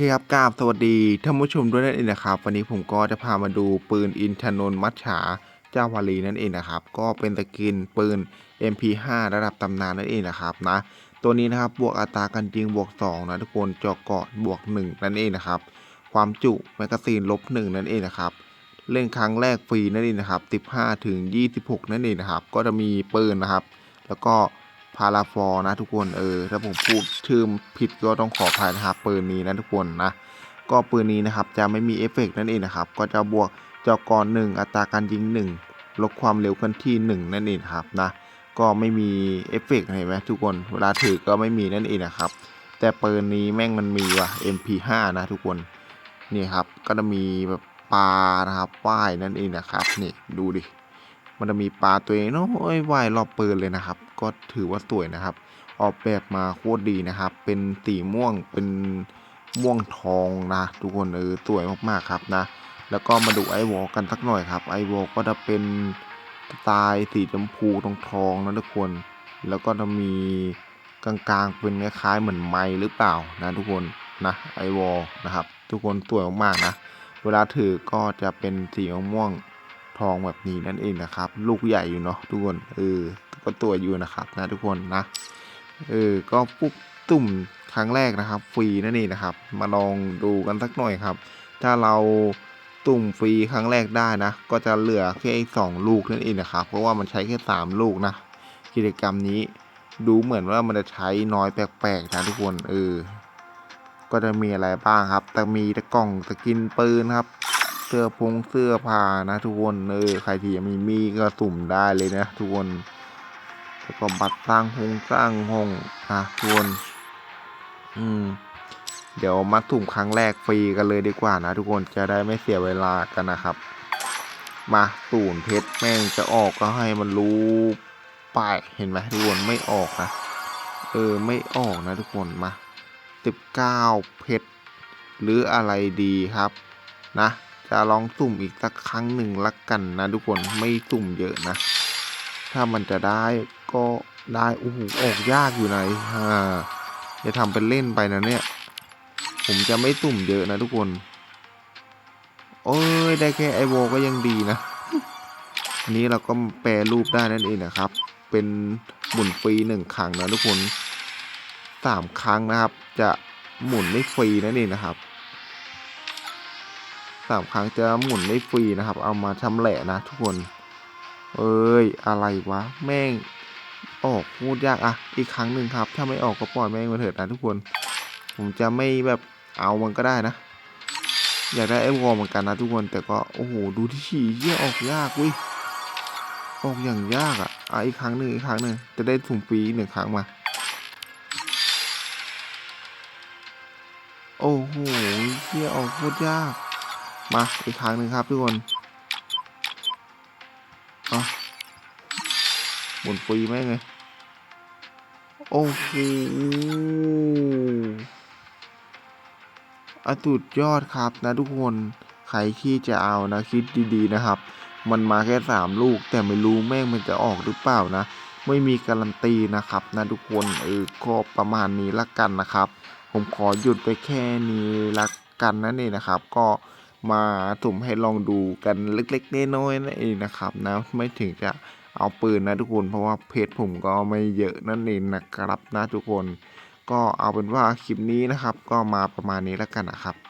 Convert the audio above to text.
เคครับกราบสวัสดีท่านผู้ชมด้วยนั่นเองนะครับ วันนี้ผมก็จะพามาดูปืนอินทนนท์มัจฉาเจ้าวารีนั่นเองนะครับ ก็เป็นตะกินปืน MP5 ระดับตำนานนั่นเองนะครับนะ ตัวนี้นะครับบวกอัตราการยิงบวก 2 นะทุกคนจาะเกาะบวก 1 นั่นเองนะครับ ความจุแมกกาซีนลบ 1 นั่นเองนะครับ เล่นครั้งแรกฟรีนั่นเองนะครับ 15 ถึง 26 นั่นเองนะครับ ก็จะมีปืนนะครับ แล้วก็ พาราฟอร์นะทุกคนเออถ้าผมพูดชื่อผิดก็ต้องขออภัยนะครับปืนนี้นะทุกคนนะก็ปืนนี้นะครับจะไม่มีเอฟเฟกต์นั่นเองนะครับก็จะบวกจอกรหนึ่งอัตราการยิง 1 ลดความเร็วเคลื่อนที่ 1 นั่นเองครับนะก็ไม่มีเอฟเฟกต์เห็นไหมทุกคนเวลาถือก็ไม่มีนั่นเองนะครับแต่ปืนนี้แม่งมันมีว่ะ MP5 นะทุกคนนี่ครับก็จะมีแบบปลานะครับว่ายนั่นเองนะครับนี่ดูดิมันจะมีปลาตัวเองเนาะโอ้ยว่ายรอบปืนเลยนะครับ ก็ถือว่าสวยนะครับ ออกแบบมาโคตรดีนะครับ เป็นสีม่วงเป็นม่วงทองนะทุกคนเออสวยมากๆครับนะ แล้วก็มาดูไอวอลกันสักหน่อยครับไอวอลก็จะเป็นสไตล์สีชมพูทองทองนะทุกคน แล้วก็จะมีกลางๆเป็นคล้ายๆเหมือนไม้หรือเปล่านะทุกคนนะไอวอลนะครับ ทุกคนสวยมากๆนะ เวลาถือก็จะเป็นสีม่วงทองแบบนี้นั่นเองนะครับ ลูกใหญ่อยู่เนาะทุกคนเออ ก็ตัวอยู่นะครับนะทุกคนนะเออก็ปุ๊บตุ่มครั้งแรกนะครับ ฟรีนั่นเองนะครับ มาลองดูกันสักหน่อยครับ ถ้าเราตุ่มฟรีครั้งแรกได้นะ ก็จะเหลือแค่สองลูกนั่นเองนะครับ เพราะว่ามันใช้แค่สามลูกนะ กิจกรรมนี้ดูเหมือนว่ามันจะใช้น้อยแปลกๆนะทุกคนเออ ก็จะมีอะไรบ้างครับ แต่มีตะกล่องตะกินปืนครับ เสื้อพงเสื้อผ้านะทุกคนเออใครที่ยังมีมีก็สุ่มได้เลยนะทุกคน ก็บัตรสร้างหงสร้างห้องนะทุกคนอืม เดี๋ยวมาสุ่มครั้งแรกฟรีกันเลยดีกว่านะทุกคนจะได้ไม่เสียเวลากันนะครับ มาศูนเพชรแม่งจะออกก็ให้มันรู้ไปเห็นไหมทุกคนไม่ออกนะเออไม่ออกนะทุกคนมาสิบเก้าเพชรหรืออะไรดีครับนะจะลองสุ่มอีกสักครั้งหนึ่งละกันนะทุกคนไม่สุ่มเยอะนะ ถ้ามันจะได้ก็ได้โอ้โหออกยากอยู่ไหนฮ่าจะทำเป็นเล่นไปนะเนี่ย ผมจะไม่สุ่มเยอะนะทุกคน โอ้ย ได้แค่ไอโวก็ยังดีนะ อันนี้เราก็แปรรูปได้นั่นเองนะครับ เป็นหมุนฟรีหนึ่งครั้งนะทุกคนสามครั้งนะครับ จะหมุนได้ฟรีนั่นเองนะครับสามครั้งจะหมุนได้ฟรีนะครับ เอามาชำแหละนะทุกคน เอ้ย อะไรวะ แม่ง ออกพูดยากอะอีกครั้งหนึ่งครับ ถ้าไม่ออกก็ปล่อยแม่งมาเถิดนะทุกคน ผมจะไม่แบบเอามันก็ได้นะ อยากได้ไอ้วอลเหมือนกันนะทุกคน แต่ก็ โอ้โห ดูที่ฉี่เยี่ยออกยากเวิออกอย่างยากอะอะอีกครั้งหนึ่งอีกครั้งหนึ่งจะได้ถุงฟรีหนึ่งครั้งมา โอ้โหเยี่ยออกพูดยาก มาอีกครั้งหนึ่งครับทุกคน มุนฟรีไหมไงโอ้โหอสุดยอดครับนะทุกคน ใครที่จะเอานะคิดดีๆนะครับ มันมาแค่สามลูก แต่ไม่รู้แม่งมันจะออกหรือเปล่านะ ไม่มีการันตีนะครับนะทุกคนเออก็ประมาณนี้ละกันนะครับ ผมขอหยุดไปแค่นี้ละกันนั่นเองนะครับ ก็มาสุ่มให้ลองดูกันเล็กๆน้อยๆนั่นเองนะครับนะไม่ถึงจะ เอาปืนนะทุกคนเพราะว่าเพจผมก็ไม่เยอะนั่นเองนะครับนะทุกคน ก็เอาเป็นว่าคลิปนี้นะครับ ก็มาประมาณนี้แล้วกันนะครับ